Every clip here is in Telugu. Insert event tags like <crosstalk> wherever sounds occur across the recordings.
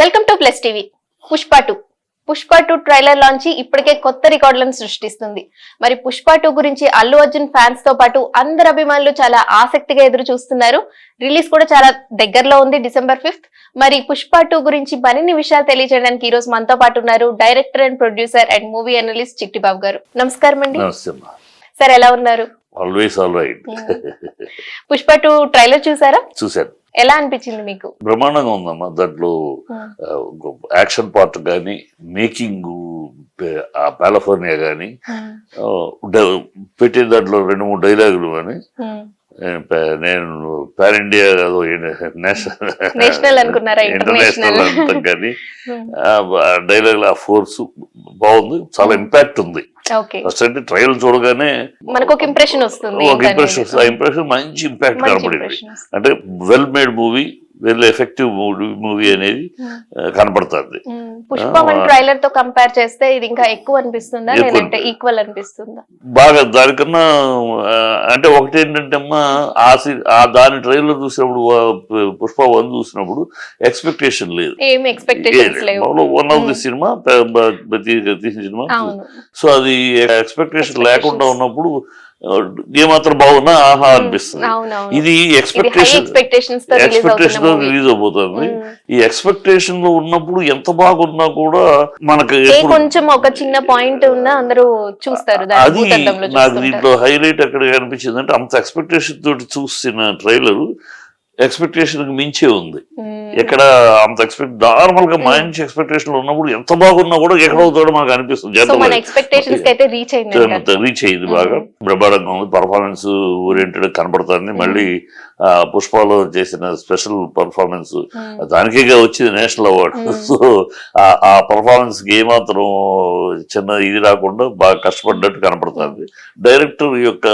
Welcome to plus TV Pushpa two Pushpa two trailer launch ఇప్పటికే కొత్త రికార్డులను సృష్టిస్తుంది. మరి పుష్ప టూ గురించి అల్లు అర్జున్ ఫ్యాన్స్తో పాటు అందరు అభిమానులు చాలా ఆసక్తిగా ఎదురు చూస్తున్నారు. రిలీజ్ కూడా చాలా దగ్గరలో ఉంది డిసెంబర్ ఫిఫ్త్. మరి పుష్ప టూ గురించి మరిన్ని విషయాలు తెలియజేయడానికి ఈ రోజు మనతో పాటు ఉన్నారు director and producer and movie analyst Chittibabu garu. నమస్కారం అండి. సార్ ఎలా ఉన్నారు? Always all right Pushpa two trailer చూసారా? చూశాను. ఎలా అనిపించింది మీకు? బ్రహ్మాండంగా ఉందమ్మా. దాంట్లో యాక్షన్ పార్ట్ కానీ మేకింగ్ ఆ పాలఫోర్నియా కానీ పెట్టే దాంట్లో రెండు మూడు డైలాగులు కానీ నేను పాన్ ఇండియా కాదు నేషనల్ ఇంటర్నేషనల్ అంటాం కానీ <laughs> డైలాగ్ ఆ ఫోర్స్ బాగుంది చాలా ఇంపాక్ట్ ఉంది. ఓకే ఫస్ట్ అంటే ట్రయల్ చూడగానే మనకు ఒక ఇంప్రెషన్ వస్తుంది ఒక ఇంప్రెషన్ ఆ ఇంప్రెషన్ మంచి ఇంపాక్ట్ కనపడింది అంటే well made movie well effective movie అనేది ఆ, కనపడుతుంది. పుష్ప వన్ ట్రైలర్తో కంపేర్ చేస్తే ఇది ఇంకా ఎక్కువ అనిపిస్తుందా? లేదంటే ఈక్వల్ అనిపిస్తుందా? బాగా దానికన్నా అంటే ఒకటి ఏంటంటే అమ్మా ఆ ఆ దాని ట్రైలర్ చూసినప్పుడు పుష్ప వన్ చూసినప్పుడు ఎక్స్పెక్టేషన్ లేదు. ఏం ఎక్స్పెక్టేషన్స్ లేవు. వన్ ఆఫ్ ది సినిమా తీసిన సినిమా సో అది ఎక్స్పెక్టేషన్ లేకుండా ఉన్నప్పుడు ఏమాత్రం బాగున్నా ఆహా అనిపిస్తుంది. ఇది ఎక్స్పెక్టేషన్ ఎక్స్పెక్టేషన్స్తో రిలీజ్ ఎక్స్పెక్టేషన్ అవబోతుంది ఈ ఎక్స్పెక్టేషన్లో ఉన్నప్పుడు ఎంత బాగున్నా కూడా మనకు కొంచెం ఒక చిన్న పాయింట్ ఉన్నా అందరూ చూస్తారు అది నాకు దీంట్లో హైలైట్ ఎక్కడ కనిపించింది అంటే అంత ఎక్స్పెక్టేషన్ తోటి చూసిన ట్రైలర్ ఎక్స్పెక్టేషన్కి మించే ఉంది. మ్మ్. ఎక్కడ అంత ఎక్స్పెక్ట్ నార్మల్గా మంచి ఎక్స్పెక్టేషన్ ఉన్నప్పుడు ఎంత బాగున్నా కూడా ఎక్కడ అవుతాడో మనకు అనిపిస్తుంది రీచ్ అయింది బాగా. బ్రహ్మాండంగా ఉంది. పర్ఫార్మెన్స్ ఓరియంటెడ్ కనబడుతుంది. మళ్ళీ పుష్పలో చేసిన స్పెషల్ పర్ఫార్మెన్స్ దానికే వచ్చింది నేషనల్ అవార్డు. <laughs> సో ఆ- ఆ పర్ఫార్మెన్స్కి ఏమాత్రం చిన్న ఇది రాకుండా బాగా కష్టపడ్డట్టు కనపడుతుంది. డైరెక్టర్ యొక్క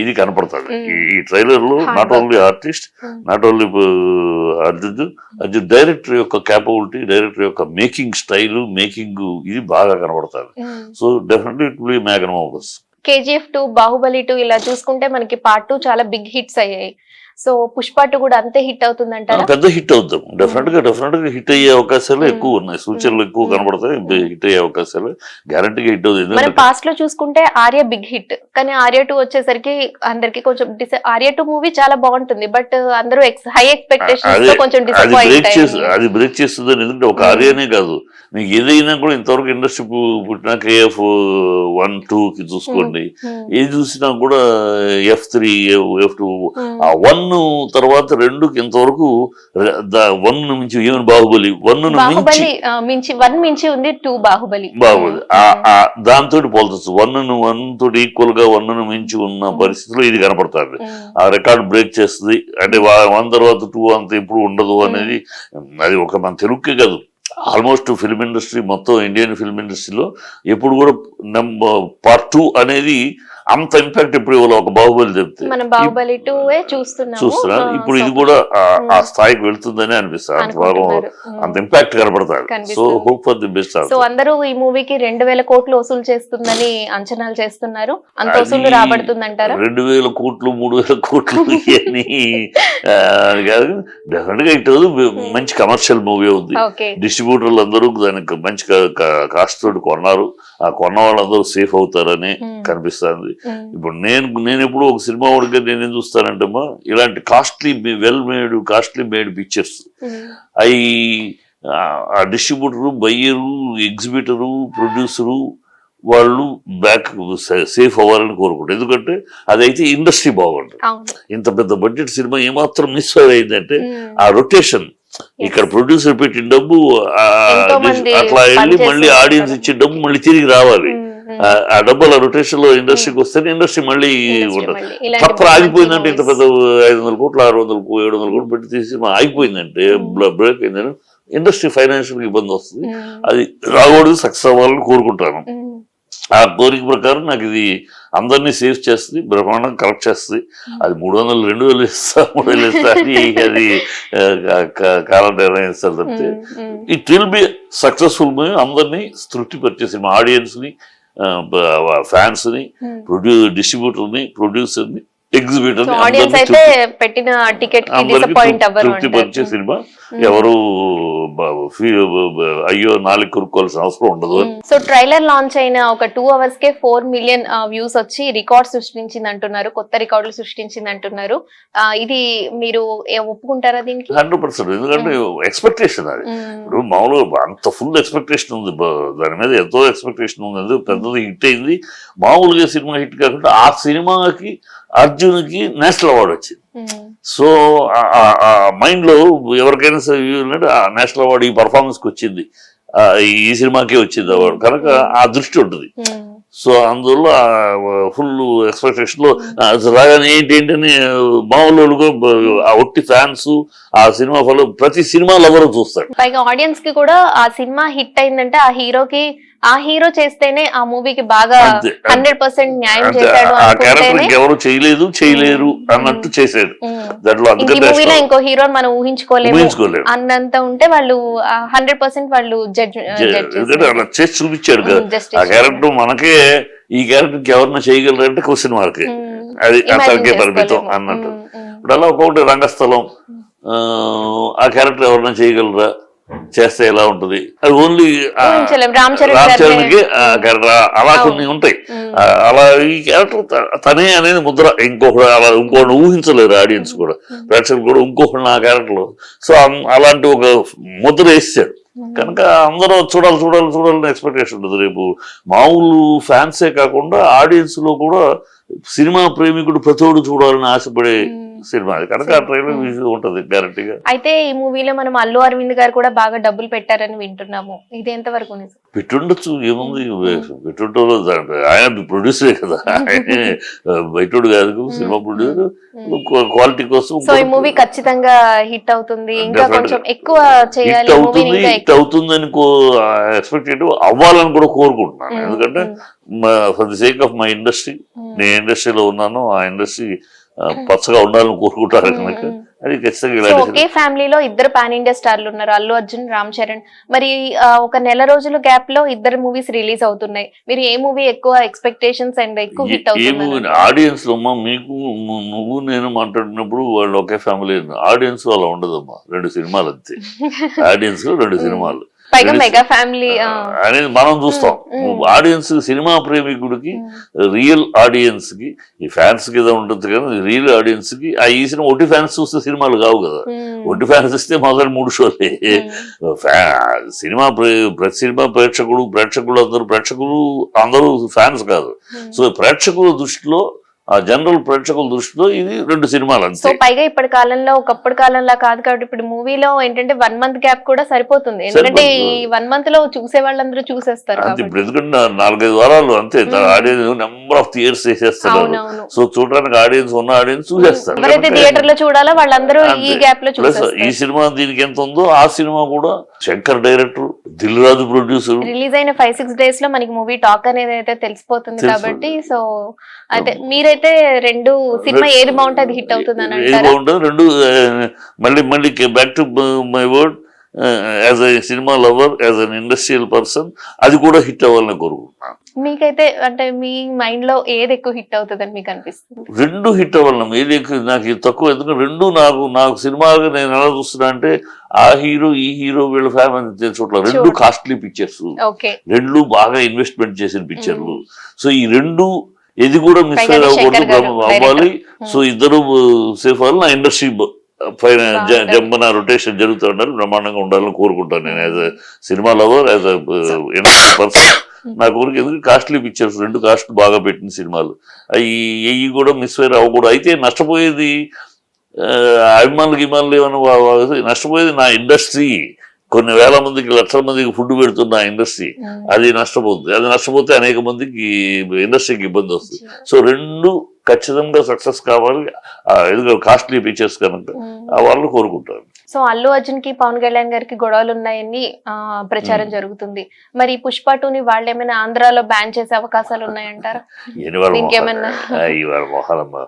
ఇది కనపడుతుంది. ఈ- ట్రైలర్లో not. Only artist. Not only Arjun Arjun director యొక్క క్యాపబిలిటీ డైరెక్టర్ యొక్క మేకింగ్ స్టైల్ మేకింగ్ ఇది బాగా కనబడుతుంది so definitely it will KGF two Baahubali two ఇలా చూసుకుంటే మనకి పార్ట్ టూ చాలా బిగ్ హిట్స్ అయ్యాయి సో పుష్ప టూ కూడా అంతే హిట్ అవుతుందంటారా? పెద్ద హిట్ అవుతాం డెఫినెట్గా డెఫినెట్గా హిట్ అయ్యే అవకాశాలు Mm. ఎక్కువ ఉన్నాయి. సూచనలు ఎక్కువ Mm. కనబడతాయి. హిట్ అయ్యే అవకాశాలు. గ్యారంటీగా హిట్ అవుతుంది మనం పాస్ట్లో చూసుకుంటే ఆర్య బిగ్ హిట్ కానీ ఆర్య టూ వచ్చేసరికి అందరికి కొంచెం ఆర్య టూ మూవీ చాలా బాగుంటుంది. బట్ అందరూ హై తో కొంచెం డిసప్పాయింట్ బ్రేక్ చేసి అది బ్రేక్ చేస్తుంది ఎందుకంటే ఒక. ఆర్యనే కాదు. మీకు ఏదైనా కూడా ఇంతవరకు ఇండస్ట్రీ పుట్టిన కేఎఫ్ వన్ టూ కి చూసుకోండి. ఏది చూసినా కూడా ఎఫ్ త్రీ ఎఫ్ టూ ఆ వన్ తర్వాత రెండుకి ఇంతవరకు వన్ మించి ఈవెన్ బాహుబలి వన్ మించి బాహుబలి వన్ మించి ఉంది టూ బాహుబలి. బాగుంది దాంతో పోల్చచ్చు. వన్ వన్ తోటి ఈక్వల్గా వన్ మించి ఉన్న. పరిస్థితిలో ఇది కనపడుతుంది. ఆ రికార్డ్ బ్రేక్ చేస్తుంది. అంటే వన్ తర్వాత టూ అంత ఎప్పుడు ఉండదు అనేది అది ఒక మన తెలుగుకే కాదు. ఆల్మోస్ట్ ఫిల్మ్ ఇండస్ట్రీ మొత్తం ఇండియన్ ఫిల్మ్ ఇండస్ట్రీలో ఎప్పుడు కూడా నెంబర్ పార్ట్ టూ అనేది అంత ఇంపాక్ట్ ఎప్పుడు ఇవ్వాలి ఒక బాహుబలి చెప్తే. మనం బాహుబలి ఆ, ఇప్పుడు ఇది కూడా ఆ- ఆ Mm. స్థాయికి వెళ్తుందని అనిపిస్తుంది. అంత ఇంపాక్ట్ కనపడతాడు so. Hope for the best so అందరూ ఈ మూవీకి రెండు వేల కోట్లు వసూలు చేస్తుందని అంచనాలు చేస్తున్నారు. అంత వసూలు రాబడుతుందంటారా? రెండు వేల కోట్లు మూడు వేల కోట్లు అని కాదు. డెఫినెట్గా ఇటు మంచి కమర్షియల్ మూవీ ఉంది. డిస్ట్రిబ్యూటర్లు అందరూ దానికి మంచి కాస్ట్ తోటి కొన్నారు. ఆ కొన్న వాళ్ళందరూ సేఫ్ అవుతారని ఉమ్, కనిపిస్తుంది. ఇప్పుడు నేను నేను ఎప్పుడు ఒక సినిమా వాడిగా నేనేం చూస్తానంటే అమ్మా ఇలాంటి costly well made costly made pictures అవి ఆ డిస్ట్రిబ్యూటరు బయ్యరు ఎగ్జిబిటరు ప్రొడ్యూసరు వాళ్ళు బ్యాక్ సేఫ్ అవ్వాలని కోరుకుంటారు. ఎందుకంటే అదైతే ఇండస్ట్రీ బాగుంటుంది. ఇంత పెద్ద బడ్జెట్ సినిమా ఏమాత్రం మిస్ అయిందంటే ఉమ్, ఆ రొటేషన్ ఇక్కడ ప్రొడ్యూసర్ పెట్టిన డబ్బు అట్లా వెళ్ళి మళ్ళీ ఆడియన్స్. ఇచ్చే డబ్బు మళ్ళీ తిరిగి రావాలి. ఉమ్, ఆ- ఆ డబ్బు అలా రొటేషన్లో ఇండస్ట్రీకి వస్తేనే ఇండస్ట్రీ మళ్ళీ. ఇలాంటి తప్ప ఆగిపోయిందంటే ఇంత. పెద్ద ఐదు వందల కోట్లు ఆరు వందల ఏడు వందల కోట్లు పెట్టి తీసి ఆగిపోయిందంటే. బ్రేక్ అయిందని ఇండస్ట్రీ ఫైనాన్షియల్ ఇబ్బంది వస్తుంది. అది రాకూడదు సక్సెస్ అవ్వాలని కోరుకుంటాను. ఆ కోరిక ప్రకారం నాకు ఇది అందరినీ సేవ్ చేస్తుంది బ్రహ్మాండం కరెక్ట్ చేస్తుంది. అది మూడు వందలు రెండు వేలు ఇస్తా మూడు వేలు ఇస్తా అని <laughs> అది కాలం నిర్ణయిస్తారు తప్పితే. It will be successful movie అందరినీ తృప్తిపరిచేసి మా ఆడియన్స్ ని ఫ్యాన్స్ని ఉమ్, ప్రొడ్యూ డిస్ట్రిబ్యూటర్ని ప్రొడ్యూసర్ని ఎగ్జిబిట్ సో ఆడియన్స్ అయితే పెట్టిన టికెట్కి డిసప్పాయింట్ అవ్వరు. సినిమా. Hmm. ఎవరు అయ్యో నాలుగు కొనుక్కోవాల్సిన అవసరం ఉండదు. అని సో ట్రైలర్ లాంచ్ అయిన ఒక టూ అవర్స్ కే ఫోర్ మిలియన్ వ్యూస్ వచ్చి రికార్డ్ సృష్టించింది అంటున్నారు కొత్త రికార్డులు సృష్టించింది అంటున్నారు ఇది మీరు ఏ- ఒప్పుకుంటారా దీనికి? Hundred percent. ఎందుకంటే ఎక్స్పెక్టేషన్ అది. మ్మ్. ఇప్పుడు మామూలుగా అంత ఫుల్ ఎక్స్పెక్టేషన్ ఉంది. దాని మీద ఎంతో ఎక్స్పెక్టేషన్ ఉంది. అది పెద్దది హిట్ అయింది. మామూలుగా సినిమా హిట్ కాకుండా ఆ సినిమాకి అర్జున్కి నేషనల్ అవార్డు వచ్చింది. సో ఆ- మైండ్లో ఎవరికైనా సరే ఆ నేషనల్ అవార్డు ఈ పర్ఫార్మెన్స్కి వచ్చింది. ఈ సినిమాకే వచ్చింది అవార్డు. కనుక ఆ దృష్టి ఉంటుంది. సో అందువల్ల ఫుల్ ఎక్స్పెక్టేషన్లో రాగానే ఏంటి ఏంటని మామూలు ఆ ఒట్టి ఫ్యాన్స్ ఆ సినిమా ఫలో ప్రతి సినిమాలో లవర్ చూస్తాడు. పైగా ఆడియన్స్కి కూడా ఆ సినిమా హిట్ అయిందంటే ఆ హీరోకి ఆ హీరో చేస్తేనే ఆ మూవీకి బాగా. హండ్రెడ్ పర్సెంట్ న్యాయం చేశాడు ఆ క్యారెక్టర్ ఎవరు చేయలేదు చేయలేరు అన్నట్టు చేశాడు. దాంట్లో ఈ మూవీలో ఇంకో హీరోని మనం ఊహించుకోలేము. అన్నంత ఉంటే వాళ్ళు హండ్రెడ్ పర్సెంట్ వాళ్ళు జడ్జ్ అలా చేసి చూపించాడు కదా. ఆ క్యారెక్టర్ మనకే ఈ క్యారెక్టర్ ఎవరన్నా చేయగలరంటే క్వశ్చన్ మార్క్ అది అతనికే పరిమితం అన్నట్టు. ఇప్పుడు అలా ఒక్కొక్కటి రంగస్థలం ఆ, ఆ క్యారెక్టర్ ఎవరైనా చేయగలరా? చేస్తే ఎలా ఉంటది. అది ఓన్లీ. రామ్. చరణ్కి అలా. కొన్ని ఉంటాయి. అలా ఈ క్యారెక్టర్ తనే అనేది ముద్ర. ఇంకొకటి అలా ఇంకోటి ఊహించలేరు ఆడియన్స్ కూడా. ప్రేక్షకులు కూడా ఇంకొకటి ఆ క్యారెక్టర్ సో అలాంటి ఒక ముద్ర వేసాడు కనుక అందరూ చూడాలి చూడాలి చూడాలని ఎక్స్పెక్టేషన్ ఉంటుంది. రేపు మామూలు ఫ్యాన్సే కాకుండా ఆడియన్స్లో కూడా సినిమా ప్రేమికుడు ప్రతోడు చూడాలని ఆశపడే. సినిమా. కనుక ఆ ట్రైలర్ ఉంటుంది గ్యారంటీగా అయితే ఈ మూవీలో మనం అల్లు అరవింద్ గారు కూడా బాగా డబ్బులు పెట్టారని వింటున్నాము. ఇది ఎంత వరకు నిజం? పెట్టుండొచ్చు ఏముంది? పెట్టుంటో ఆయన ప్రొడ్యూసరే కదా. బయటోడు కాదు సినిమా ప్రొడ్యూసర్ క్వాలిటీ కోసం సో ఈ మూవీ ఖచ్చితంగా హిట్ అవుతుంది. ఇంకా. కొంచెం ఎక్కువ చేయాలి అవుతుంది హిట్ అవుతుందని ఎక్స్పెక్ట్ చేయడం అవ్వాలని కూడా కోరుకుంటున్నాను. ఎందుకంటే for the sake of my industry నేను ఇండస్ట్రీలో ఉన్నాను ఆ ఇండస్ట్రీ పచ్చగా ఉండాలని కోరుకుంటారు కనుక. అది ఖచ్చితంగా ఒకే ఫ్యామిలీలో ఇద్దరు పాన్ ఇండియా స్టార్లు ఉన్నారు అల్లు అర్జున్ రామ్ చరణ్. మరి ఒక నెల రోజుల గ్యాప్లో ఇద్దరు మూవీస్ రిలీజ్ అవుతున్నాయి. మీరు ఏ మూవీ ఎక్కువ ఎక్స్పెక్టేషన్స్ అండ్ ఎక్కువ హిట్ అవుతుంది ఆడియన్స్ అమ్మా మీకు నువ్వు నేను మాట్లాడినప్పుడు వాళ్ళు ఒకే ఫ్యామిలీ ఆడియన్స్ అలా ఉండదమ్మా రెండు సినిమాలు అంతే. <laughs> ఆడియన్స్ రెండు సినిమాలు. పైగా మెగా ఫ్యామిలీ అనేది మనం చూస్తాం. మ్మ్. ఆడియన్స్ సినిమా ప్రేమికుడికి రియల్ ఆడియన్స్కి ఈ ఫ్యాన్స్కి ఏదో ఉంటుంది కానీ రియల్ ఆడియన్స్కి ఆ ఈ సినిమా ఒట్టి ఫ్యాన్స్ చూస్తే సినిమాలు కావు కదా. ఒట్టి ఫ్యాన్స్ ఇస్తే మొదటి మూడు షోలే సినిమా ప్రే- ప్రతి సినిమా ప్రేక్షకుడు ప్రేక్షకులు అందరూ ప్రేక్షకులు అందరూ ఫ్యాన్స్ కాదు. సో ప్రేక్షకుల దృష్టిలో ఆ జనరల్ ప్రేక్షకుల దృష్టిలో ఇది రెండు సినిమాలు సో పైగా ఇప్పటి కాలంలో ఒకప్పటి కాలంలో కాదు కాబట్టి ఇప్పుడు మూవీలో ఏంటంటే వన్ మంత్ గ్యాప్ కూడా సరిపోతుంది. ఎందుకంటే ఈ. వన్ మంత్లో చూసే వాళ్ళందరూ చూసేస్తారు అంతే ఇప్పుడు ఎందుకంటే నాలుగైదు వారాలు అంతే. ఆడియన్స్ నెంబర్ ఆఫ్ థియేటర్స్ వేసేస్తారు అవునవును. సో చూడడానికి ఆడియన్స్ ఉన్న ఆడియన్స్ చూసేస్తారు. ఎవరైతే థియేటర్లో చూడాలో వాళ్ళందరూ ఈ. గ్యాప్లో ప్లస్ ఈ చూసేస్తారు. సినిమా దీనికి ఎంత ఉందో ఆ సినిమా కూడా Shankar director Dil Raju producer. Release అయిన ఫైవ్ సిక్స్ డేస్లో మనకి మూవీ టాక్ అనేది అయితే తెలిసిపోతుంది తెలుసు. కాబట్టి సో అయితే మీరైతే రెండు సినిమా ఏది బాగుంటే అది హిట్ అవుతుంది అని ఏది అంటారా? బాగుంటుంది? రెండు మళ్ళీ మళ్ళీ back to my word as a cinema lover as an industrial person అది కూడా హిట్ అవ్వాలని కోరుకుంటున్నాను. మీకైతే అంటే మీ మైండ్లో ఏది ఎక్కువ హిట్ అవుతుంది అని మీకు అనిపిస్తుంది? రెండు హిట్ అవ్వాలి ఏది ఎక్కువ నాకు ఇది తక్కువ. ఎందుకంటే రెండు నాకు నాకు సినిమాగా నేను ఎలా చూస్తున్నా అంటే ఆ హీరో ఈ హీరో వీళ్ళ ఫ్యామిలీ చోట్ల రెండు కాస్ట్లీ పిక్చర్స్ రెండు బాగా ఇన్వెస్ట్మెంట్ చేసిన పిక్చర్లు సో ఈ రెండు ఇది కూడా మిస్ అవ్వకూడదు అవ్వాలి. సో ఇద్దరు సేఫ్ అవ్వాలి నా ఇండస్ట్రీ పైన జ- బాగుండాలి. జంబన రొటేషన్ జరుగుతూ ఉండాలి. బ్రహ్మాండంగా ఉండాలని కోరుకుంటాను నేను. As a cinema lover as a industry person నా కోరిక ఎందుకు కాస్ట్లీ పిక్చర్స్ రెండు కాస్ట్ బాగా పెట్టిన సినిమాలు. అవి ఏవి కూడా మిస్ ఫైర్ అవ్వకూడదు అయితే నష్టపోయేది ఆ, అభిమానులు గిమానులు ఏమైనా నష్టపోయేది నా ఇండస్ట్రీ. కొన్ని వేల మందికి లక్షల మందికి ఫుడ్ పెడుతున్న ఇండస్ట్రీ అది నష్టపోతుంది. అది నష్టపోతే అనేక మందికి ఇండస్ట్రీకి ఇబ్బంది వస్తుంది. సో రెండు ఖచ్చితంగా సక్సెస్ కావాలి. ఎందుకంటే కాస్ట్లీ పిక్చర్స్ కనుక వాళ్ళు కోరుకుంటారు. సో అల్లు అర్జున్కి పవన్ కళ్యాణ్ గారికి గొడవలు ఉన్నాయని ప్రచారం జరుగుతుంది. మరి పుష్ప టూని వాళ్ళు ఏమైనా ఆంధ్రాలో బ్యాన్ చేసే అవకాశాలు ఉన్నాయంటారా? ఇవాళ మొహాలమ్మ.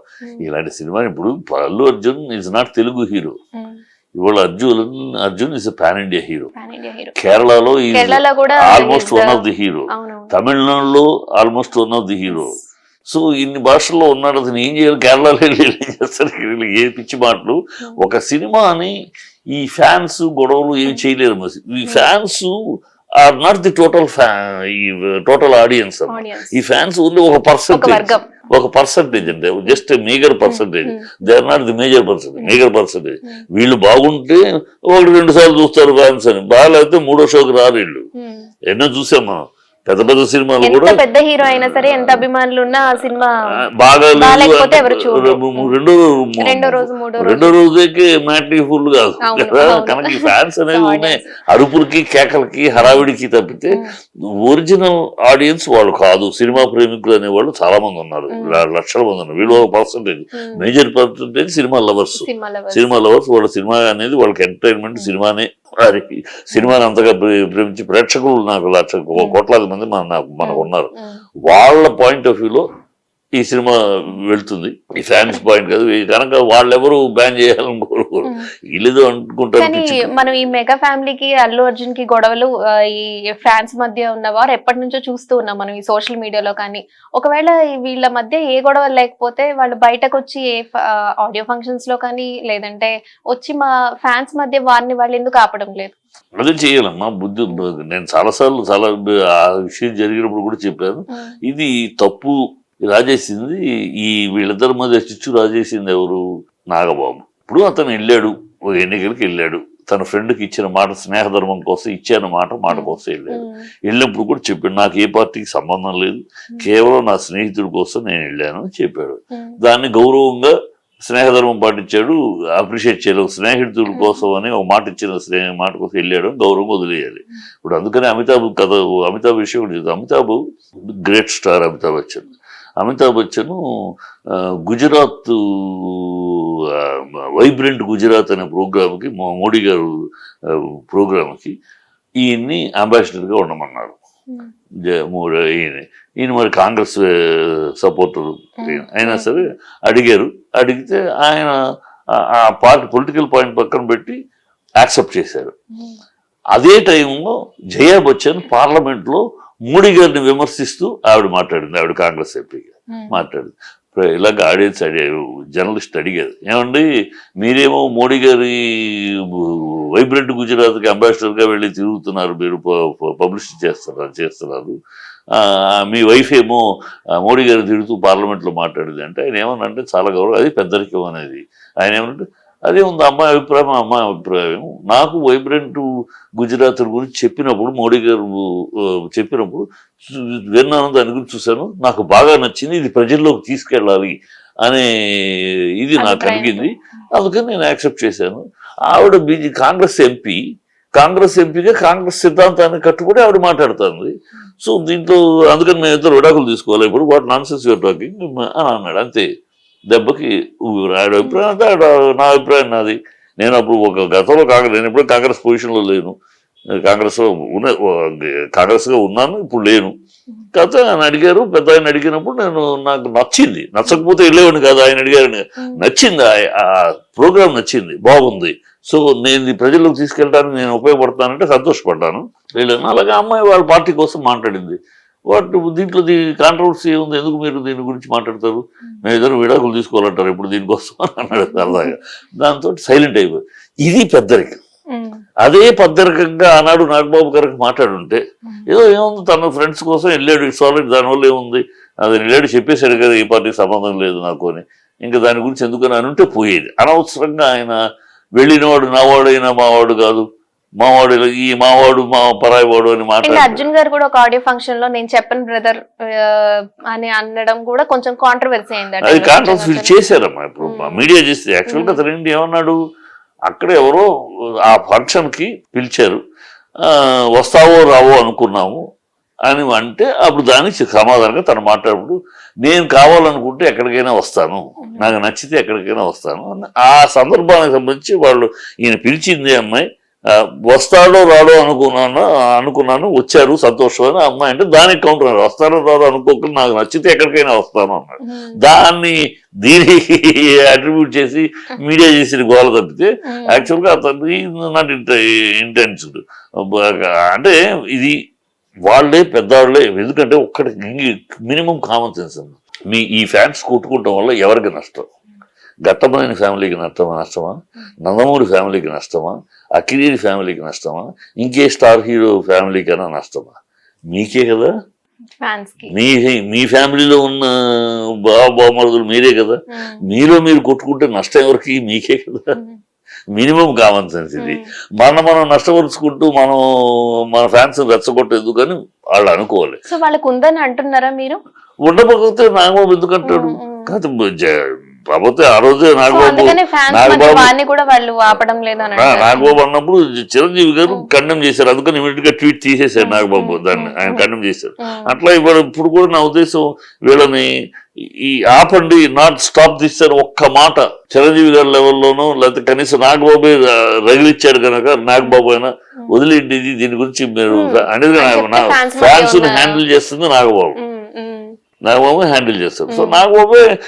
ఇలాంటి సినిమా ఇప్పుడు Allu Arjun is not Telugu hero. ఇవాళ Arjun Arjun is pan India hero కేరళలో almost one of the hero తమిళనాడులో almost one of the hero so ఇన్ని భాషల్లో ఉన్నాడు అతను ఏం చేయాలి? కేరళలో ఏం చేస్తారు? ఏ పిచ్చి మాటలు? ఒక సినిమాని ఈ ఫ్యాన్స్ గొడవలు ఏం చేయలేరు ఈ fans are not the total ఈ టోటల్ ఆడియన్స్ ఈ ఫ్యాన్స్ ఓన్లీ ఒక పర్సెంటేజ్ ఒక పర్సంటేజ్ అంటే just major percentage they are not the major percentage major percentage Hmm. వీళ్ళు బాగుంటే ఒకటి రెండు సార్లు చూస్తారు ఫ్యాన్స్ అని. బాగాలేకపోతే మూడో షోకి రారు వీళ్ళు. ఎన్నో చూసాం మనం. పెద్ద పెద్ద సినిమాలు కూడా పెద్ద హీరో అయినా సరే ఎంత అభిమానులు ఉన్నా ఆ సినిమా చూడరు. రెండు- రెండో రోజు మూడో. రోజు రెండో రోజుకి ఫుల్ కాదు. కనుక ఫ్యాన్స్ <laughs> అనేవి ఉన్నాయి. అరుపులకి కేకలకి హడావిడికి తప్పితే ఒరిజినల్ ఆడియన్స్ వాళ్ళు కాదు. సినిమా ప్రేమికులు అనే వాళ్ళు చాలా మంది ఉన్నారు. లక్షల మంది ఉన్నారు. వీళ్ళు ఒక percentage. Major percentage cinema lovers. Cinema lovers వాళ్ళ సినిమా అనేది వాళ్ళకి ఎంటర్టైన్మెంట్ సినిమానే. అది సినిమాని అంతగా ప్రే- ప్రేమించి ప్రేక్షకులు నాకు లక్ష కోట్లాది మంది మన నాకు- మనకు ఉన్నారు. వాళ్ళ పాయింట్ ఆఫ్ వ్యూలో ఈ సినిమా వెళ్తుంది. ఈ ఫ్యాన్స్ పాయింట్ కాదు. కనుక వాళ్ళెవరు బ్యాన్ చేయాలని కోరుకోరు. అనుకుంటారు. మనం ఈ మెగా ఫ్యామిలీకి అల్లు అర్జున్కి గొడవలు ఈ ఫ్యాన్స్ మధ్య ఉన్నవారు ఎప్పటి నుంచో చూస్తూ ఉన్నాం మనం ఈ సోషల్ మీడియాలో కానీ. ఒకవేళ వీళ్ళ మధ్య ఏ గొడవలు లేకపోతే వాళ్ళు బయటకు వచ్చి ఏ ఆడియో ఫంక్షన్స్లో కానీ లేదంటే వచ్చి మా ఫ్యాన్స్ మధ్య వారిని వాళ్ళు ఎందుకు ఆపడం లేదు? అదే చేయాలమ్మా బుద్ధి నేను చాలాసార్లు చాలా ఆ విషయం జరిగినప్పుడు కూడా చెప్పాను. ఇది తప్పు రాజేసింది ఈ వీళ్ళిద్దరి మధ్య చిచ్చు రాజేసింది ఎవరు? నాగబాబు. ఇప్పుడు అతను వెళ్ళాడు ఒక ఎన్నికలకి వెళ్ళాడు. తన ఫ్రెండ్కి ఇచ్చిన మాట స్నేహధర్మం కోసం ఇచ్చాను మాట మాట కోసం వెళ్ళాడు. వెళ్ళినప్పుడు కూడా చెప్పాడు నాకు ఏ పార్టీకి సంబంధం లేదు. కేవలం నా స్నేహితుడి కోసం నేను వెళ్ళాను అని చెప్పాడు. దాన్ని గౌరవంగా స్నేహధర్మం పాటించాడు అప్రిషియేట్ చేయలేదు. స్నేహితుడి కోసం అని ఒక మాట ఇచ్చిన స్నేహ మాట కోసం వెళ్ళాడు గౌరవం వదిలేయాలి. ఇప్పుడు అందుకని అమితాబ్ కథ అమితాబ్ విషయం. Amitabh great star Amitabh Bachchan. Amitabh Bachchan Gujarat vibrant Gujarat అనే ప్రోగ్రామ్కి మోడీ గారు ప్రోగ్రామ్కి ఈయన్ని అంబాసిడర్గా ఉండమన్నారు. ఈయన ఈయన మరి కాంగ్రెస్ సపోర్టర్. అయినా సరే అడిగారు. అడిగితే ఆయన ఆ- పార్టీ పొలిటికల్ పాయింట్ పక్కన పెట్టి యాక్సెప్ట్ చేశారు. అదే టైంలో జయా బచ్చన్ పార్లమెంట్లో మోడీ గారిని విమర్శిస్తూ ఆవిడ మాట్లాడింది ఆవిడ కాంగ్రెస్ ఎంపీగా ఉమ్. మాట్లాడింది. ఇలాగ ఆడియన్స్ అడిగారు జర్నలిస్ట్ అడిగారు ఏమండి మీరేమో మోడీ గారి వైబ్రెంట్ గుజరాత్కి అంబాసిడర్గా వెళ్ళి తిరుగుతున్నారు మీరు పబ్లిసిటీ చేస్తున్నారు చేస్తున్నారు. ఆ, మీ వైఫ్ ఏమో మోడీ గారు తిరుగుతూ పార్లమెంట్లో మాట్లాడింది. అంటే ఆయన ఏమన్నా అంటే చాలా గౌరవం అది పెద్దరికం అనేది. ఆయన ఏమంటే అదే ఉంది అమ్మాయి అభిప్రాయం అమ్మాయి అభిప్రాయం నాకు వైబ్రెంట్ గుజరాత్ గురించి చెప్పినప్పుడు మోడీ గారు చెప్పినప్పుడు విన్నాను దాని గురించి చూశాను. నాకు బాగా నచ్చింది ఇది ప్రజల్లోకి తీసుకెళ్ళాలి అనే ఇది నాకు. కలిగింది. అందుకని నేను యాక్సెప్ట్ చేశాను. ఆవిడ బీజీ కాంగ్రెస్ ఎంపీ కాంగ్రెస్ ఎంపీగా కాంగ్రెస్ సిద్ధాంతాన్ని కట్టుబడి ఆవిడ మాట్లాడుతుంది. సో దీంట్లో అందుకని మేము ఇద్దరు విడాకులు తీసుకోవాలి ఇప్పుడు వాట్ నాన్ సెన్స్ టాకింగ్ అని అన్నాడు అంతే. దెబ్బకి. ఆవిడ అభిప్రాయం అంతే నా అభిప్రాయం నాది. నేను అప్పుడు ఒక గతంలో కాంగ్రెస్ నేను ఎప్పుడు కాంగ్రెస్ పొజిషన్లో లేను. కాంగ్రెస్ ఉన్న కాంగ్రెస్గా ఉన్నాను ఇప్పుడు లేను. కాకపోతే ఆయన అడిగారు పెద్ద ఆయన అడిగినప్పుడు నేను నాకు నచ్చింది. నచ్చకపోతే వెళ్ళేవాడిని కాదు ఆయన అడిగారని. ఉమ్. నచ్చింది ఆ- ప్రోగ్రామ్ నచ్చింది బాగుంది. సో నేను ఇది ప్రజల్లోకి తీసుకెళ్ళడానికి నేను ఉపయోగపడతానంటే సంతోషపడ్డాను. వెళ్ళాను. అలాగే అమ్మాయి వాళ్ళ పార్టీ కోసం మాట్లాడింది. వాటి దీంట్లో దీ కాంట్రవర్సీ ఉంది ఎందుకు మీరు దీని గురించి మాట్లాడతారు? మేము ఇద్దరు విడాకులు తీసుకోవాలంటారు ఇప్పుడు దీనికోసం అని అన్నాడు సరదాగా. దాంతో సైలెంట్ అయిపోయి ఇది పెద్దరికం. ఉమ్. అదే పెద్దరికంగా ఆనాడు నాగబాబు గారికి మాట్లాడుంటే ఏదో ఏముంది తన ఫ్రెండ్స్ కోసం వెళ్ళాడు సాలిడ్ దానివల్ల ఏముంది? అది వెళ్ళాడు చెప్పేశాడు కదా ఈ పార్టీకి సంబంధం లేదు నాకు అని. ఇంకా దాని గురించి ఎందుకని అని ఉంటే పోయేది. అనవసరంగా ఆయన వెళ్ళినవాడు నావాడు అయినా మావాడు కాదు. మావాడు ఈ మావాడు మా పరాయి వాడు అని మాట్లాడు అర్జున్ గారు కూడా ఒక ఆడియో ఫంక్షన్లో నేను చెప్పను బ్రదర్ అని అనడం కూడా కొంచెం కాంట్రవర్సీ అయింది అది. కాంట్రవర్సీ వీళ్ళు చేశారమ్మా ఇప్పుడు. మీడియా చేస్తే. యాక్చువల్గా అతను ఏంటి ఏమన్నాడు? అక్కడ ఎవరో ఆ ఫంక్షన్కి పిలిచారు. వస్తావో రావో అనుకున్నాము అని అంటే అప్పుడు దానికి సమాధానంగా తను మాట్లాడు నేను కావాలనుకుంటే ఎక్కడికైనా వస్తాను. నాకు నచ్చితే ఎక్కడికైనా వస్తాను. ఆ సందర్భానికి సంబంధించి వాళ్ళు ఈయన పిలిచింది అమ్మాయి. వస్తాడో రాడో అనుకున్నాను అనుకున్నాను వచ్చారు సంతోషం అని అమ్మాయి అంటే దానికి కౌంటర్ వస్తాడో రాడో అనుకోకుండా నాకు నచ్చితే ఎక్కడికైనా వస్తాను అన్నాడు. దాన్ని దీనికి అట్రిబ్యూట్ <laughs> చేసి మీడియా చేసిన గోల తప్పితే. యాక్చువల్గా అతనికి నాట్ ఇంటెన్షన్ అంటే ఇది వాళ్ళే పెద్దవాళ్ళే. ఎందుకంటే ఒక్కటి మినిమం కామన్ సెన్స్ మీ ఈ ఫ్యాన్స్ కొట్టుకుంటాం వల్ల ఎవరికి నష్టం? ఘట్టమైన ఫ్యామిలీకి నష్టమా నష్టమా? నందమూరి ఫ్యామిలీకి నష్టమా? అక్కినేని ఫ్యామిలీకి నష్టమా? ఇంకే స్టార్ హీరో ఫ్యామిలీకైనా నష్టమా? మీకే కదా? మీ మీ ఫ్యామిలీలో ఉన్న బావ బావమరుదులు మీరే కదా? ఉమ్, మీలో మీరు కొట్టుకుంటే నష్టం ఎవరికి? మీకే కదా? ఉమ్, మినిమం కామన్ సెన్స్ ఇది. మనం మనం నష్టపరుచుకుంటూ మనం మన ఫ్యాన్స్ రెచ్చగొట్టేందుకని వాళ్ళు అనుకోవాలి. సో వాళ్ళకు ఉందని అంటున్నారా మీరు? ఉండకపోతే నాగబాబు ఎందుకంటాడు ఉమ్. కాదు కాకపోతే ఆ రోజే నాగబాబు నాగబాబు అని అన్నప్పుడు చిరంజీవి గారు. ఖండం చేశారు. అందుకని ఇమీడియట్గా ట్వీట్ తీసేశారు నాగబాబు దాన్ని. ఆయన. ఖండం చేశారు. అట్లా ఇప్పుడు ఇప్పుడు కూడా నా ఉద్దేశం వీళ్ళని ఈ ఆపండి నాట్ స్టాప్ తీస్తారు ఒక్క మాట చిరంజీవి గారి లెవెల్లోనూ లేకపోతే కనీసం నాగబాబు రగిలిచ్చాడు కనుక నాగబాబు అయినా వదిలేండి దీని గురించి మీరు Hmm. అనేది అని ఫ్యాన్స్ హ్యాండిల్ చేస్తుంది నాగబాబు. ఉమ్, నాగబాబు హ్యాండిల్ చేస్తాడు. సో. నాగబాబే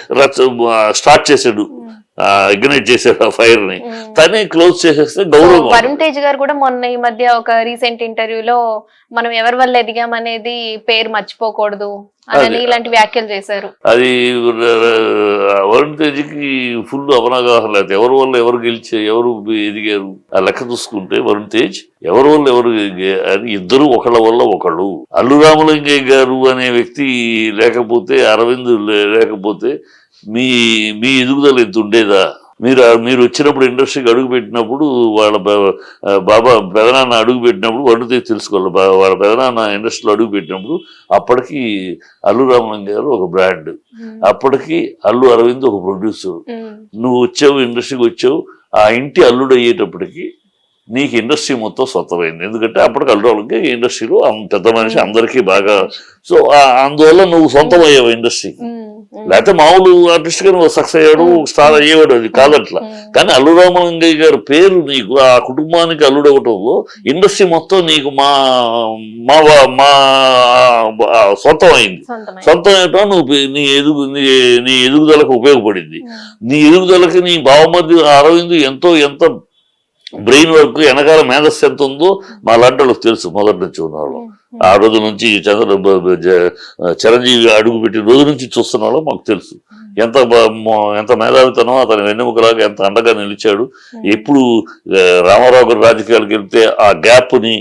స్టార్ట్ చేశాడు ఇగ్నైట్ చేశాడు ఆ ఫైర్ని. తనే క్లోజ్ చేసేస్తే గౌరవం వరుణ్ తేజ్ గారు కూడా మొన్న ఈ మధ్య ఒక రీసెంట్ ఇంటర్వ్యూలో మనం ఎవరి వల్ల ఎదిగామనేది పేరు మర్చిపోకూడదు అని. ఇలాంటి వ్యాఖ్యలు చేశారు. అది వరుణ్ తేజ్కి ఫుల్ అవనగాహన లేదు. ఎవరి వల్ల ఎవరు గెలిచే ఎవరు ఎదిగారు ఆ లెక్క చూసుకుంటే వరుణ్ తేజ్ ఎవరి వల్ల ఎవరు అని ఇద్దరు ఒకళ్ళ వల్ల ఒకళ్ళు. అల్లు రామలింగయ్య గారు అనే వ్యక్తి లేకపోతే అరవింద్ లేకపోతే మీ మీ ఎదుగుదల ఎంత ఉండేదా? మీరు మీరు వచ్చినప్పుడు ఇండస్ట్రీకి అడుగు పెట్టినప్పుడు వాళ్ళ బాబా పెదనాన్న అడుగు పెట్టినప్పుడు తేజ్ తెలుసుకోవాలి. వాళ్ళ పెదనాన్న ఇండస్ట్రీలో అడుగు పెట్టినప్పుడు అప్పటికి అల్లు రామలింగ గారు ఒక బ్రాండ్. అప్పటికి అల్లు అరవింద్ ఒక ప్రొడ్యూసర్. నువ్వు వచ్చావు ఇండస్ట్రీకి వచ్చావు ఆ ఇంటి అల్లుడు అయ్యేటప్పటికి నీకు ఇండస్ట్రీ మొత్తం సొంతమైంది. ఎందుకంటే అప్పటికి అల్లు రామలింగ ఈ ఇండస్ట్రీలో పెద్ద మనిషి అందరికీ బాగా సో అందువల్ల నువ్వు సొంతం అయ్యావు ఇండస్ట్రీ. లేకపోతే మామూలు ఆర్టిస్ట్గా నువ్వు సక్సెస్ అయ్యాడు స్టార్ అయ్యేవాడు అది కాదట్లా కానీ అల్లు రామలింగయ్య గారి పేరు నీకు ఆ కుటుంబానికి అల్లుడు అవ్వటంలో ఇండస్ట్రీ మొత్తం నీకు మా మా మా సొంతం అయింది. సొంతం అయ్యటం నువ్వు నీ ఎదుగు నీ ఎదుగుదలకు ఉపయోగపడింది. నీ ఎదుగుదలకి నీ బావమధ్య అరవింద్ ఎంతో ఎంత బ్రెయిన్ వర్క్ వెనకాల మేధస్సు ఎంత ఉందో మా లాంటి వాళ్ళకి తెలుసు మొదటి నుంచి ఉన్నవాళ్ళు ఆ రోజు నుంచి చంద్ర చిరంజీవి అడుగు పెట్టిన రోజు నుంచి చూస్తున్న వాళ్ళం మాకు తెలుసు. ఎంత ఎంత మేధావితనం అతని వెన్నెముకలాగా ఎంత అండగా నిలిచాడు. ఎప్పుడు రామారావు గారు రాజకీయాలకు వెళ్తే ఆ గ్యాప్ని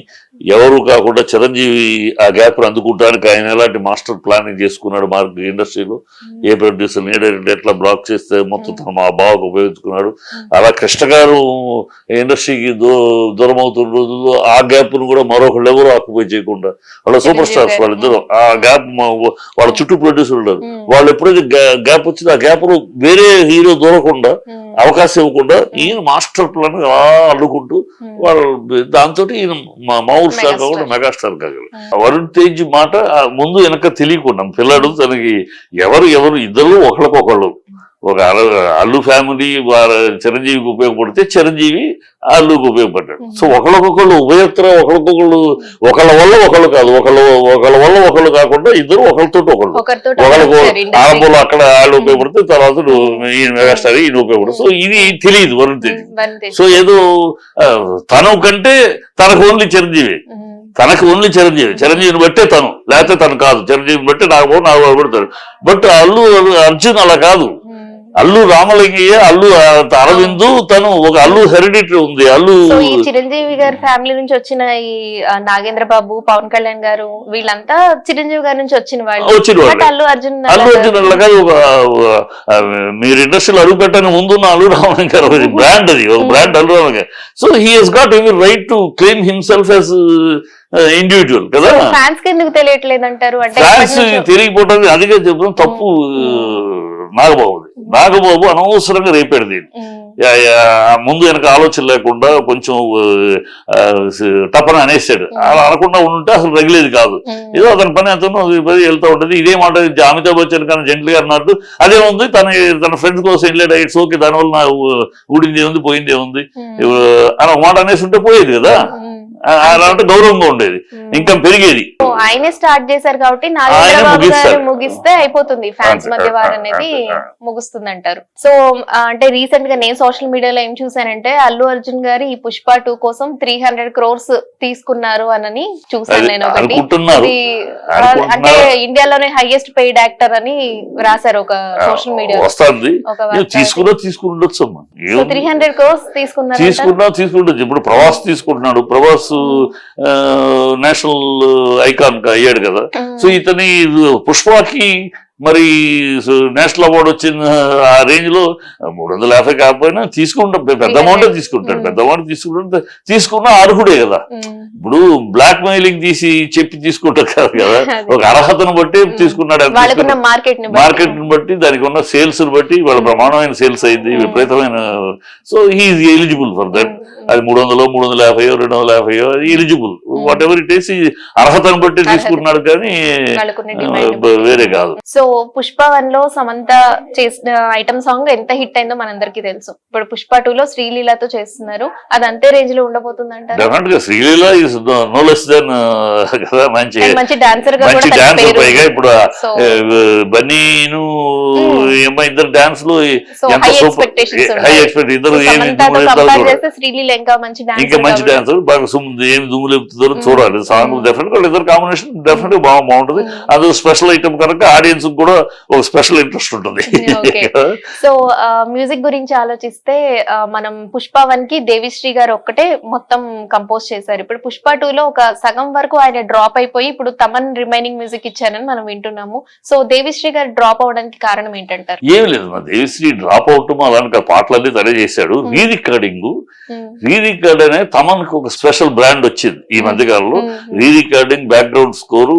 ఎవరు కాకుండా చిరంజీవి ఆ గ్యాప్ అందుకుంటానికి ఆయన ఎలాంటి మాస్టర్ ప్లానింగ్ చేసుకున్నాడు మార్క్ ఇండస్ట్రీలో ఏ ప్రొడ్యూసర్ ఏ డైరెక్టర్ ఎట్లా బ్లాక్ చేస్తే మొత్తం తన మా బావకు ఉపయోగించుకున్నాడు? అలా కృష్ణ గారు ఇండస్ట్రీకి దూ దూరం అవుతున్న రోజుల్లో ఆ గ్యాప్ను కూడా మరొకళ్ళు ఎవరు ఆక్యుపై చేయకుండా వాళ్ళ సూపర్ స్టార్స్. వాళ్ళిద్దరు ఆ గ్యాప్ వాళ్ళ చుట్టూ ప్రొడ్యూసర్ ఉన్నారు. వాళ్ళు ఎప్పుడైతే గ్యాప్ వచ్చిందో ఆ గ్యాప్లో వేరే హీరో దూరకుండా అవకాశం ఇవ్వకుండా ఈయన మాస్టర్ ప్లాన్ అలా అల్లుకుంటూ వాళ్ళు దాంతో ఈయన మా మామూలు స్టార్ మెగాస్టార్. కాకుండా మెగాస్టార్ కాగలరు. వరుణ్ తేజ్ మాట ముందు వెనక తెలియకుండా పిల్లాడు తనకి ఎవరు ఎవరు ఇద్దరు ఒకళ్ళకొకళ్ళు ఒక అల- అల్లు ఫ్యామిలీ వారి చిరంజీవికి ఉపయోగపడితే చిరంజీవి అల్లుకి ఉపయోగపడ్డాడు. సో ఒకళ్ళకొకళ్ళు ఉభయత్ర ఒకళ్ళకొకళ్ళు ఒకళ్ళ వల్ల ఒకళ్ళు కాదు ఒకళ్ళు ఒకళ్ళ వల్ల ఒకళ్ళు కాకుండా ఇద్దరు ఒకళ్ళతో ఒకళ్ళు. ఒకళ్ళకు. ఆరంభంలో అక్కడ వాళ్ళు ఉపయోగపడితే తర్వాత ఈయన మెగాస్టార్ ఈయన ఉపయోగపడు. సో ఇది తెలియదు వరుణ్ తేజ్. సో ఏదో తను కంటే తనకు ఓన్లీ చిరంజీవి. తనకు ఓన్లీ చిరంజీవి. చిరంజీవిని బట్టే తను. లేకపోతే తను కాదు. చిరంజీవిని బట్టి నాకు నాకు పడతాడు బట్ అల్లు అర్జున్ అలా కాదు. అల్లు రామలింగయ్య అల్లు అరవింద్ తను ఒక అల్లు హెరిడిటరీ ఉంది అల్లు ఈ చిరంజీవి గారి ఫ్యామిలీ నుంచి వచ్చిన ఈ నాగేంద్ర బాబు పవన్ కళ్యాణ్ గారు వీళ్ళంతా చిరంజీవి గారి నుంచి వచ్చిన వాళ్ళు. వచ్చిన వాళ్ళు. అల్లు అర్జున్ అల్లు అర్జున్ కాదు ఒక మీరు ఇండస్ట్రీలో అడుగు పెట్టని ముందున్న అల్లు రామలింగ గారు బ్రాండ్ అది ఒక brand Allu Ramalinga so he has got every right to claim himself as individual కదా? ఫ్యాన్స్కి ఎందుకు తెలియట్లేదు అంటారు? అంటే నుంచో- తిరిగిపోవడం అదిగా చెప్పడం తప్పు నాగబాబుది. నాగబాబు అనవసరంగా రేపాడు దీన్ని ముందు వెనక ఆలోచన లేకుండా కొంచెం టపన అనేసాడు. అలా అనకుండా ఉంటే అసలు రగిలేది కాదు. ఏదో అతని పని అతను వెళ్తూ ఉంటది. ఇదే మాట అమితాబ్ బచ్చన్ కానీ జెంట్లీ గారు అన్నట్టు అదే ఉంది తన తన ఫ్రెండ్స్ కోసం వెళ్ళాడు ఇట్స్ ఓకే దానివల్ల ఊడింది ఉంది పోయింది ఉంది. అని ఒక మాట అనేసి ఉంటే పోయేది కదా. ఉమ్, ఆ- అలా అంటే గౌరవంగా ఉండేది. ఇంకా పెరిగేది. ఆయనే స్టార్ట్ చేశారు కాబట్టి. ముగిస్తే అయిపోతుంది. ఫ్యాన్స్ మధ్య వారు అనేది. ముగుస్తుంది అంటారు సో అంటే రీసెంట్గా నేను సోషల్ మీడియాలో ఏం చూసానంటే అల్లు అర్జున్ గారు ఈ పుష్ప టూ కోసం త్రీ హండ్రెడ్ క్రోర్స్ తీసుకున్నారు అని చూసాను నేను ఒకటి. అంటే ఇండియాలోనే హైయెస్ట్ పెయిడ్ యాక్టర్ అని రాశారు ఒక సోషల్ మీడియా. వస్తుంది. తీసుకున్నా తీసుకుని ఉండొచ్చు అమ్మా. సో త్రీ హండ్రెడ్ క్రోర్స్ తీసుకున్నారు తీసుకున్నా తీసుకుండొచ్చు ఇప్పుడు ప్రవాస్ తీసుకుంటున్నాడు. ప్రవాస్ నేషనల్ ఐకాన్ అయ్యాడు కదా. సో ఇతని పుష్పకి మరి నేషనల్ అవార్డు వచ్చిన ఆ రేంజ్లో మూడు వందల యాభై కాకపోయినా తీసుకుంటాం పెద్ద అమౌంట్ తీసుకుంటాడు. పెద్ద అమౌంట్ తీసుకుంటే తీసుకున్న అర్హుడే కదా. ఇప్పుడు బ్లాక్ మెయిలింగ్ తీసి చెప్పి తీసుకుంటారు కాదు. <laughs> ఒక అర్హతను బట్టి తీసుకున్నాడు. మార్కెట్ని బట్టి. దానికి ఉన్న సేల్స్ బట్టి వాళ్ళ ప్రమాణమైన సేల్స్ అయింది. విపరీతమైన. So he's eligible for that. అది మూడు వందలు మూడు వందల యాభై రెండు వందల యాభై అది eligible Hmm. Whatever it is అర్హతను బట్టి. తీసుకున్నాడు కానీ వేరే కాదు. సో పుష్ప వన్లో సమంత చేసిన ఐటమ్ సాంగ్ ఎంత హిట్ అయిందో మనందరికీ తెలుసు. ఇప్పుడు పుష్ప టూ లో శ్రీలీలతో చేస్తున్నారు. అది అంతే రేంజ్లో ఉండబోతుంది డెఫినెట్గా Sreeleela is no less than కదా మంచి మంచి డాన్సర్గా మంచి తన డాన్స్ పేరు పైగా ఇప్పుడు బన్నీను Hmm. ఇద్దరు డాన్స్లో ఎంత సూపర్ హై ఎక్స్పెక్ట్ ఇద్దరు ఏమి శ్రీలీల ఇంకా మంచి ఇంకా మంచి డాన్స్ డాన్స్ బాగా ఏమి దుమ్ము లేపుతుందో. చూడాలి. సాంగ్. డెఫినెట్గా ఇద్దరు కాంబినేషన్ డెఫినెట్గా బాగా బాగుంటది అది స్పెషల్ ఐటమ్ కనుక ఆడియన్స్ కూడా ఒక స్పెషల్ ఇంట్రెస్ట్ ఉంటుంది. <laughs> సో మ్యూజిక్ గురించి ఆలోచిస్తే ఆ, మనం పుష్ప వన్కి దేవిశ్రీ గారు ఒక్కటే మొత్తం కంపోజ్ చేశారు. ఇప్పుడు పుష్ప టూ లో ఒక సగం వరకు ఆయన డ్రాప్ అయిపోయి ఇప్పుడు తమన్ రిమైనింగ్ మ్యూజిక్ ఇచ్చారని మనం వింటున్నాము. సో దేవిశ్రీ గారు డ్రాప్ అవడానికి కారణం ఏంటంటారు? ఏం లేదు. దేవిశ్రీ డ్రాప్ అవుట్ అలాంటి పాటలన్నీ తనే చేశాడు. రీ రికార్డింగ్ ఉమ్, రీ రికార్డ్ అనే తమన్కి ఒక స్పెషల్ బ్రాండ్ వచ్చింది ఈ మధ్య కాలంలో. ఉమ్, re recording background score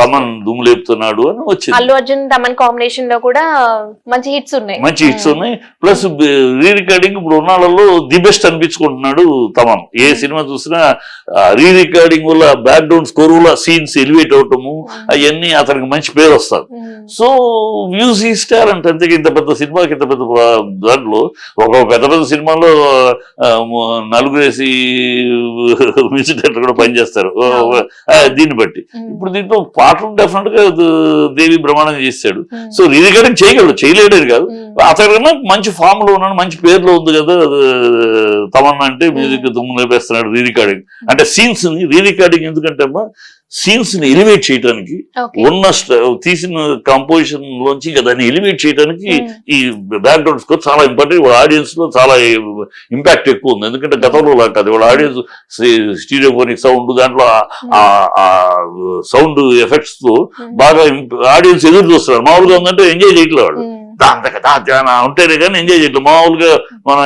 Thaman దుమ్ము లేపుతున్నాడు అని వచ్చింది. అల్లు అర్జున్ తమన్ కాంబినేషన్లో కూడా మంచి హిట్స్ ఉన్నాయి. మంచి హిట్స్ ఉన్నాయి. ప్లస్ రీ రికార్డింగ్ ఇప్పుడు ఉన్నాళ్ళలో ది బెస్ట్ అనిపించుకుంటున్నాడు తమన్. ఏ సినిమా చూసినా రీ రికార్డింగ్ వల్ల బ్యాక్గ్రౌండ్ స్కోర్ వల్ల సీన్స్ ఎలివేట్ అవటము అవన్నీ అతనికి మంచి పేరు వస్తుంది. ఉమ్, సో వ్యూస్ ఈ స్టార్ అంటే. అంతే ఇంత పెద్ద సినిమాకి ఇంత పెద్ద దాంట్లో ఒక పెద్ద పెద్ద సినిమాలో నలుగురేసి మ్యూజిక్ డైరెక్టర్ కూడా పనిచేస్తారు. దీన్ని బట్టి. ఇప్పుడు దీంట్లో పాటలు డెఫినెట్గా దేవి బ్రహ్మాండం చేశాడు ఉమ్, సో రీ రికార్డింగ్ చేయగలడు చేయలేడని కాదు. ఉమ్, అతను కన్నా మంచి ఫామ్లో ఉన్నాడు మంచి పేరులో ఉంది కదా అది తమన్నా అంటే మ్యూజిక్ దుమ్ము లేపేస్తున్నాడు రీ రికార్డింగ్ అంటే సీన్స్ని రీ రికార్డింగ్ ఎందుకంటే అమ్మా సీన్స్ని ఎలివేట్ చేయడానికి. ఉన్న తీసిన కంపోజిషన్ లోంచి ఇంకా దాన్ని ఎలివేట్ చేయడానికి Hmm. ఈ బ్యాక్గ్రౌండ్ స్కోర్ చాలా ఇంపార్టెంట్ వాళ్ళ ఆడియన్స్లో చాలా ఇంపాక్ట్ ఎక్కువ ఉంది. ఎందుకంటే గతంలో లాంటి అది వాళ్ళ ఆడియన్స్ స్టీరియోఫోనిక్ సౌండ్ దాంట్లో ఆ సౌండ్ ఎఫెక్ట్స్తో ఉమ్, బాగా ఆడియన్స్ ఎదురు చూస్తున్నారు. మామూలుగా ఉందంటే ఎంజాయ్ చేయట్లేదు వాళ్ళు. ఉంటేనే కానీ ఎంజాయ్ చేయట్లేదు మామూలుగా మనం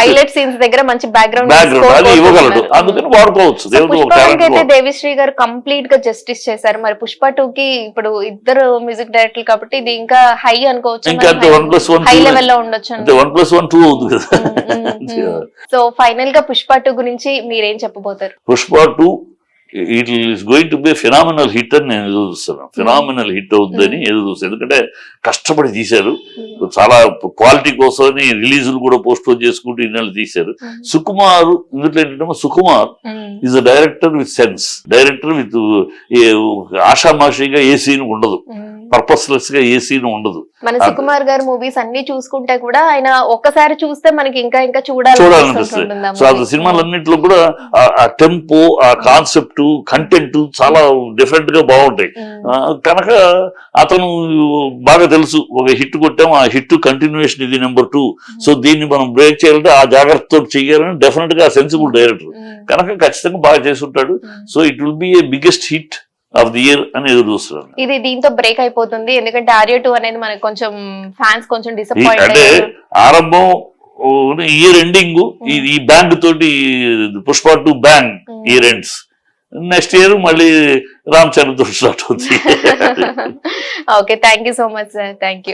హైలైట్ సీన్స్ దగ్గర మంచి బ్యాక్గ్రౌండ్ బ్యాక్గ్రౌండ్ అది ఇవ్వగలడు. అందుకని వాడుకోవచ్చు. దేవిశ్రీ గారు కంప్లీట్గా జస్టిస్ చేశారు. మరి పుష్ప టూ కి ఇప్పుడు ఇద్దరు మ్యూజిక్ డైరెక్టర్ కాబట్టి ఇది ఇంకా హై అనుకోవచ్చు. ఇంకా వన్ ప్లస్ వన్ హై లెవెల్లో ఉండొచ్చు వన్ ప్లస్ వన్ టూ అవుతుంది కదా. సో ఫైనల్గా పుష్ప టూ గురించి మీరేం చెప్పబోతారు? Pushpa two it is going to be phenomenal hit అని నేను ఎదురు చూస్తున్నాను ఫినామినల్ హిట్ అవుతుందని ఎదురు చూస్తాను ఎందుకంటే కష్టపడి తీశారు. చాలా క్వాలిటీ కోసమని రిలీజులు కూడా పోస్ట్ పోన్ చేసుకుంటూ ఇన్నాళ్ళు తీశారు. సుకుమార్ ఇందులో ఏంటంటే Sukumar is a director with sense director with ఆషామాషిగా ఏ సీన్ ఉండదు. పర్పస్లెస్గా ఏ సీన్ ఉండదు. మన సుకుమార్ గారు మూవీస్ అన్ని చూసుకుంటే కూడా ఆయన ఒక్కసారి చూస్తే మనకి ఇంకా ఇంకా చూడాలి చూడాలనిపిస్తుంది. సో అది సినిమాలన్నింటిలో కూడా ఆ టెంపో ఆ కాన్సెప్ట్ కంటెంట్ చాలా డిఫరెంట్గా బాగుంటాయి కనుక అతను బాగా తెలుసు ఒక హిట్ కొట్టాము ఆ హిట్ కంటిన్యూషన్ ఇది నెంబర్ టూ సో దీన్ని మనం బ్రేక్ చేయాలంటే ఆ జాగ్రత్తతో చెయ్యాలని డెఫినెట్గా సెన్సిబుల్ డైరెక్టర్ కనుక ఖచ్చితంగా బాగా చేసి ఉంటాడు so it will be a biggest hit of the year అని ఎదురు చూస్తున్నాను ఇది దీంతో బ్రేక్ అయిపోతుంది. ఎందుకంటే ఆర్య టూ అనేది మనకి కొంచెం ఫ్యాన్స్ కొంచెం డిసప్పాయింట్ అంటే ఆరంభం ఇయర్ ఎండింగ్ ఈ బ్యాంక్ తోటి Pushpa two bank year ends next year మళ్ళీ రామ్ చరణ్ దృష్టి start okay thank so much sir thank